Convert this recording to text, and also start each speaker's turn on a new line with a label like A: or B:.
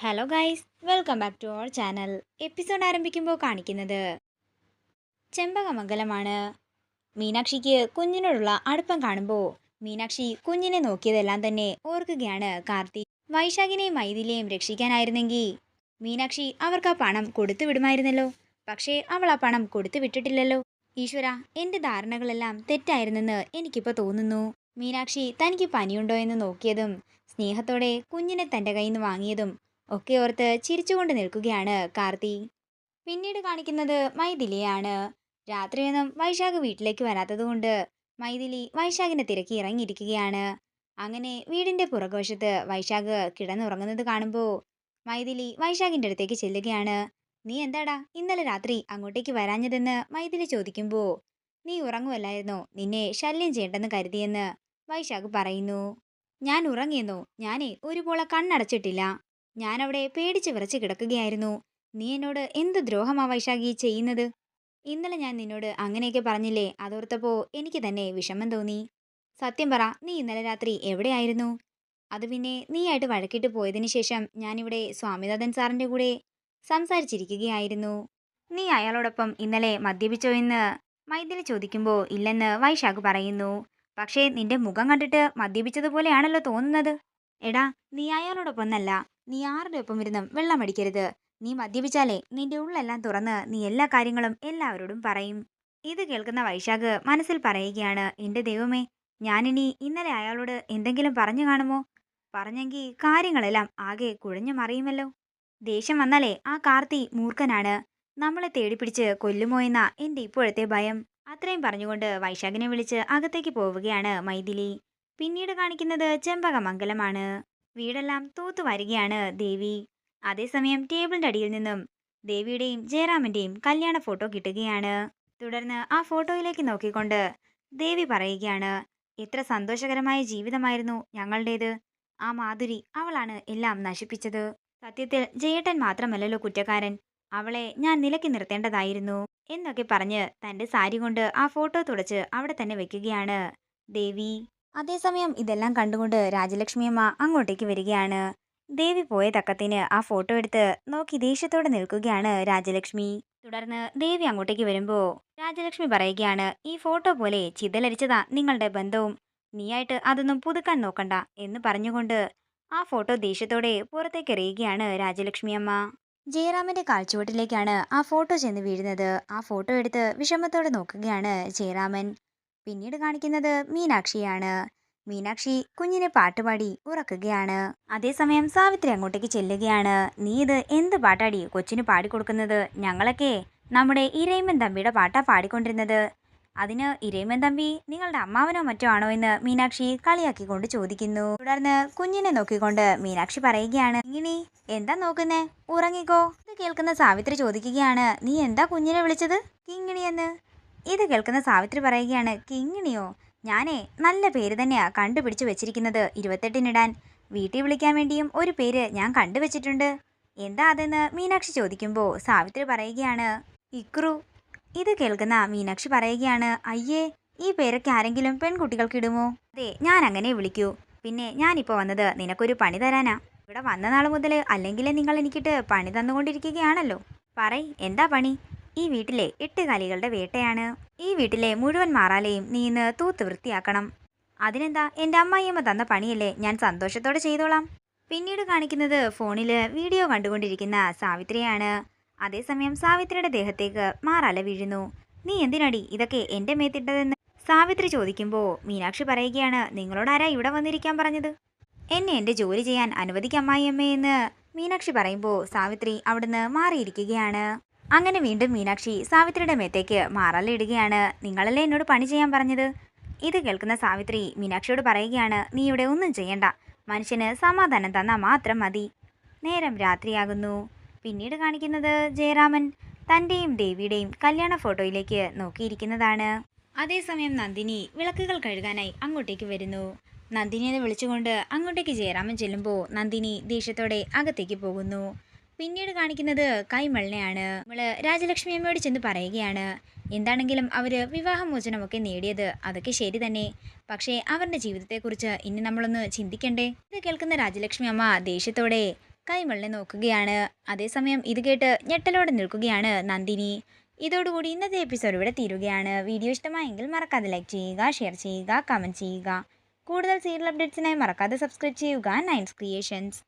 A: Hello guys welcome back to our channel episode ആരംഭിക്കുമ്പോൾ കാണിക്കുന്നത് ചെമ്പകമംഗലമാണ്. മീനാക്ഷിക്ക് കുഞ്ഞിനോടുള്ള അടുപ്പം കാണുമ്പോൾ മീനാക്ഷി കുഞ്ഞിനെ നോക്കിയതെല്ലാം തന്നെ ഓർക്കുകയാണ് കാർത്തി. വൈശാഖിനെയും മൈഥിലിയെയും രക്ഷിക്കാനായിരുന്നെങ്കിൽ മീനാക്ഷി അവർക്ക് ആ പണം കൊടുത്തു വിടുമായിരുന്നല്ലോ. പക്ഷേ അവൾ ആ പണം കൊടുത്തു വിട്ടിട്ടില്ലല്ലോ. ഈശ്വര എന്റെ ധാരണകളെല്ലാം തെറ്റായിരുന്നെന്ന് എനിക്കിപ്പോൾ തോന്നുന്നു. മീനാക്ഷി തനിക്ക് പനിയുണ്ടോ എന്ന് നോക്കിയതും സ്നേഹത്തോടെ കുഞ്ഞിനെ തന്റെ കയ്യിൽ നിന്ന് വാങ്ങിയതും ഒക്കെ ഓർത്ത് ചിരിച്ചുകൊണ്ട് നിൽക്കുകയാണ് കാർത്തി. പിന്നീട് കാണിക്കുന്നത് മൈഥിലിയാണ്. രാത്രിയൊന്നും വൈശാഖ് വീട്ടിലേക്ക് വരാത്തതുകൊണ്ട് മൈഥിലി വൈശാഖിനെ തിരക്കി ഇറങ്ങിയിരിക്കുകയാണ്. അങ്ങനെ വീടിന്റെ പുറകുവശത്ത് വൈശാഖ് കിടന്നുറങ്ങുന്നത് കാണുമ്പോൾ മൈഥിലി വൈശാഖിന്റെ അടുത്തേക്ക് ചെല്ലുകയാണ്. നീ എന്താടാ ഇന്നലെ രാത്രി അങ്ങോട്ടേക്ക് വരാഞ്ഞതെന്ന് മൈഥിലി ചോദിക്കുമ്പോൾ നീ ഉറങ്ങുമല്ലായിരുന്നോ നിന്നെ ശല്യം ചെയ്യണ്ടെന്ന് കരുതിയെന്ന് വൈശാഖ് പറയുന്നു. ഞാൻ ഉറങ്ങിയെന്നോ? ഞാനേ ഒരു പോള കണ്ണടച്ചിട്ടില്ല. ഞാനവിടെ പേടിച്ച് വിറച്ച് കിടക്കുകയായിരുന്നു. നീ എന്നോട് എന്ത് ദ്രോഹമാ വൈശാഖി ചെയ്യുന്നത്? ഇന്നലെ ഞാൻ നിന്നോട് അങ്ങനെയൊക്കെ പറഞ്ഞില്ലേ? അതോർത്തപ്പോ എനിക്ക് തന്നെ വിഷമം തോന്നി. സത്യം പറ നീ ഇന്നലെ രാത്രി എവിടെയായിരുന്നു? അത് പിന്നെ നീയായിട്ട് വഴക്കിട്ട് പോയതിന് ശേഷം ഞാനിവിടെ സ്വാമിനാഥൻ സാറിന്റെ കൂടെ സംസാരിച്ചിരിക്കുകയായിരുന്നു. നീ അയാളോടൊപ്പം ഇന്നലെ മദ്യപിച്ചോ എന്ന് മൈഥിലി ചോദിക്കുമ്പോൾ ഇല്ലെന്ന് വൈശാഖ് പറയുന്നു. പക്ഷേ നിന്റെ മുഖം കണ്ടിട്ട് മദ്യപിച്ചതുപോലെയാണല്ലോ തോന്നുന്നത്. എടാ നീ അയാളോടൊപ്പം എന്നല്ല നീ ആരുടെ ഒപ്പം ഇരുന്നും വെള്ളം അടിക്കരുത്. നീ മദ്യപിച്ചാലേ നിന്റെ ഉള്ളെല്ലാം തുറന്ന് നീ എല്ലാ കാര്യങ്ങളും എല്ലാവരോടും പറയും. ഇത് കേൾക്കുന്ന വൈശാഖ് മനസ്സിൽ പറയുകയാണ് എന്റെ ദൈവമേ ഞാനിനി ഇന്നലെ അയാളോട് എന്തെങ്കിലും പറഞ്ഞു കാണുമോ? പറഞ്ഞെങ്കിൽ കാര്യങ്ങളെല്ലാം ആകെ കുഴഞ്ഞു മറിയുമല്ലോ. ദേഷ്യം വന്നാലേ ആ കാർത്തി മൂർഖനാണ്. നമ്മളെ തേടിപ്പിടിച്ച് കൊല്ലുമോ എന്ന എന്റെ ഇപ്പോഴത്തെ ഭയം. അത്രയും പറഞ്ഞുകൊണ്ട് വൈശാഖിനെ വിളിച്ച് അകത്തേക്ക് പോവുകയാണ് മൈഥിലി. പിന്നീട് കാണിക്കുന്നത് ചെമ്പകമംഗലമാണ്. വീടെല്ലാം തൂത്തു വരികയാണ് ദേവി. അതേസമയം ടേബിളിന്റെ അടിയിൽ നിന്നും ദേവിയുടെയും ജയറാമിന്റെയും കല്യാണ ഫോട്ടോ കിട്ടുകയാണ്. തുടർന്ന് ആ ഫോട്ടോയിലേക്ക് നോക്കിക്കൊണ്ട് ദേവി പറയുകയാണ് എത്ര സന്തോഷകരമായ ജീവിതമായിരുന്നു ഞങ്ങളുടേത്. ആ മാധുരി അവളാണ് എല്ലാം നശിപ്പിച്ചത്. സത്യത്തിൽ ജയേട്ടൻ മാത്രമല്ലല്ലോ കുറ്റക്കാരൻ. അവളെ ഞാൻ നിലക്കി നിർത്തേണ്ടതായിരുന്നു എന്നൊക്കെ പറഞ്ഞ് തന്റെ സാരി കൊണ്ട് ആ ഫോട്ടോ തുടച്ച് അവിടെ തന്നെ വെക്കുകയാണ് ദേവി. അതേസമയം ഇതെല്ലാം കണ്ടുകൊണ്ട് രാജലക്ഷ്മിയമ്മ അങ്ങോട്ടേക്ക് വരികയാണ്. ദേവി പോയ തക്കത്തിന് ആ ഫോട്ടോ എടുത്ത് നോക്കി ദേഷ്യത്തോടെ നിൽക്കുകയാണ് രാജലക്ഷ്മി. തുടർന്ന് ദേവി അങ്ങോട്ടേക്ക് വരുമ്പോൾ രാജലക്ഷ്മി പറയുകയാണ് ഈ ഫോട്ടോ പോലെ ചിതലരിച്ചതാ നിങ്ങളുടെ ബന്ധവും. നീയായിട്ട് അതൊന്നും പുതുക്കാൻ നോക്കണ്ട എന്ന് പറഞ്ഞുകൊണ്ട് ആ ഫോട്ടോ ദേഷ്യത്തോടെ പുറത്തേക്ക് എറിയുകയാണ് രാജലക്ഷ്മി അമ്മ. ജയറാമിന്റെ കാൽച്ചുവട്ടിലേക്കാണ് ആ ഫോട്ടോ ചെന്ന് വീഴുന്നത്. ആ ഫോട്ടോ എടുത്ത് വിഷമത്തോടെ നോക്കുകയാണ് ജയറാമൻ. പിന്നീട് കാണിക്കുന്നത് മീനാക്ഷിയാണ്. മീനാക്ഷി കുഞ്ഞിനെ പാട്ടുപാടി ഉറക്കുകയാണ്. അതേസമയം സാവിത്രി അങ്ങോട്ടേക്ക് ചെല്ലുകയാണ്. നീ ഇത് എന്ത് പാട്ടാടി? കൊച്ചിന് പാടിക്കൊടുക്കുന്നത്? ഞങ്ങളൊക്കെ നമ്മുടെ ഇരയിമൻ തമ്പിയുടെ പാട്ടാ പാടിക്കൊണ്ടിരുന്നത്. അതിന് ഇരയിമൻ തമ്പി നിങ്ങളുടെ അമ്മാവനോ മറ്റോ ആണോ എന്ന് മീനാക്ഷി കളിയാക്കിക്കൊണ്ട് ചോദിക്കുന്നു. തുടർന്ന് കുഞ്ഞിനെ നോക്കിക്കൊണ്ട് മീനാക്ഷി പറയുകയാണ്. ഇങ്ങനെ എന്താ നോക്കുന്നേ? ഉറങ്ങിക്കോ. ഇത് കേൾക്കുന്ന സാവിത്രി ചോദിക്കുകയാണ്. നീ എന്താ കുഞ്ഞിനെ വിളിച്ചത്? കിങ്ങിണിയെന്ന്? ഇത് കേൾക്കുന്ന സാവിത്രി പറയുകയാണ് കിങ്ങിണിയോ ഞാനേ നല്ല പേര് തന്നെയാണ് കണ്ടുപിടിച്ച് വെച്ചിരിക്കുന്നത് ഇരുപത്തെട്ടിനിടാൻ. വീട്ടിൽ വിളിക്കാൻ വേണ്ടിയും ഒരു പേര് ഞാൻ കണ്ടുവച്ചിട്ടുണ്ട്. എന്താ അതെന്ന് മീനാക്ഷി ചോദിക്കുമ്പോൾ സാവിത്രി പറയുകയാണ് ഇക്രു. ഇത് കേൾക്കുന്ന മീനാക്ഷി പറയുകയാണ് അയ്യേ ഈ പേരൊക്കെ ആരെങ്കിലും പെൺകുട്ടികൾക്ക് ഇടുമോ? അതെ ഞാൻ അങ്ങനെ വിളിക്കൂ. പിന്നെ ഞാനിപ്പോൾ വന്നത് നിനക്കൊരു പണി തരാനാ. ഇവിടെ വന്ന നാൾ മുതൽ അല്ലെങ്കിൽ നിങ്ങൾ എനിക്കിട്ട് പണി തന്നുകൊണ്ടിരിക്കുകയാണല്ലോ. പറയ് എന്താ പണി? ഈ വീട്ടിലെ എട്ട് കാലികളുടെ വേട്ടയാണ്. ഈ വീട്ടിലെ മുഴുവൻ മാറാലയും നീ ഇന്ന് തൂത്ത് വൃത്തിയാക്കണം. അതിനെന്താ എന്റെ അമ്മായിയമ്മ തന്ന പണിയല്ലേ ഞാൻ സന്തോഷത്തോടെ ചെയ്തോളാം. പിന്നീട് കാണിക്കുന്നത് ഫോണിൽ വീഡിയോ കണ്ടുകൊണ്ടിരിക്കുന്ന സാവിത്രിയാണ്. അതേസമയം സാവിത്രിയുടെ ദേഹത്തേക്ക് മാറാല വീഴുന്നു. നീ എന്തിനടി ഇതൊക്കെ എന്റെ മേത്തിട്ടതെന്ന്? സാവിത്രി ചോദിക്കുമ്പോൾ മീനാക്ഷി പറയുകയാണ് നിങ്ങളോടാരാ ഇവിടെ വന്നിരിക്കാൻ പറഞ്ഞത്? എന്നെ എന്റെ ജോലി ചെയ്യാൻ അനുവദിക്കമ്മായിയമ്മയെന്ന് മീനാക്ഷി പറയുമ്പോൾ സാവിത്രി അവിടുന്ന് മാറിയിരിക്കുകയാണ്. അങ്ങനെ വീണ്ടും മീനാക്ഷി സാവിത്രിയുടെ മേത്തേക്ക് മാറലിടുകയാണ് നിങ്ങളല്ലേ എന്നോട് പണി ചെയ്യാൻ പറഞ്ഞത്? ഇത് കേൾക്കുന്ന സാവിത്രി മീനാക്ഷിയോട് പറയുകയാണ് നീ ഇവിടെ ഒന്നും ചെയ്യണ്ട. മനുഷ്യന് സമാധാനം തന്നാൽ മാത്രം മതി. നേരം രാത്രിയാകുന്നു. പിന്നീട് കാണിക്കുന്നത് ജയറാമൻ തന്റെയും ദേവിയുടെയും കല്യാണ ഫോട്ടോയിലേക്ക് നോക്കിയിരിക്കുന്നതാണ്. അതേസമയം നന്ദിനി വിളക്കുകൾ കഴുകാനായി അങ്ങോട്ടേക്ക് വരുന്നു. നന്ദിനിയെ വിളിച്ചുകൊണ്ട് അങ്ങോട്ടേക്ക് ജയറാമൻ ചെല്ലുമ്പോൾ നന്ദിനി ദേഷ്യത്തോടെ അകത്തേക്ക് പോകുന്നു. പിന്നീട് കാണിക്കുന്നത് കൈമളിനെയാണ്. നമ്മൾ രാജലക്ഷ്മി അമ്മയോട് ചെന്ന് പറയുകയാണ് എന്താണെങ്കിലും അവർ വിവാഹമോചനമൊക്കെ നേടിയത് അതൊക്കെ ശരി തന്നെ. പക്ഷേ അവരുടെ ജീവിതത്തെക്കുറിച്ച് ഇനി നമ്മളൊന്ന് ചിന്തിക്കണ്ടേ? ഇത് കേൾക്കുന്ന രാജലക്ഷ്മി അമ്മ ദേഷ്യത്തോടെ കൈമളിനെ നോക്കുകയാണ്. അതേസമയം ഇത് കേട്ട് ഞെട്ടലോടെ നിൽക്കുകയാണ് നന്ദിനി. ഇതോടുകൂടി ഇന്നത്തെ എപ്പിസോഡ് ഇവിടെ തീരുകയാണ്. വീഡിയോ ഇഷ്ടമായെങ്കിൽ മറക്കാതെ ലൈക്ക് ചെയ്യുക ഷെയർ ചെയ്യുക കമന്റ് ചെയ്യുക. കൂടുതൽ സീരിയൽ അപ്ഡേറ്റ്സിനായി മറക്കാതെ സബ്സ്ക്രൈബ് ചെയ്യുക നയൻസ് ക്രിയേഷൻസ്.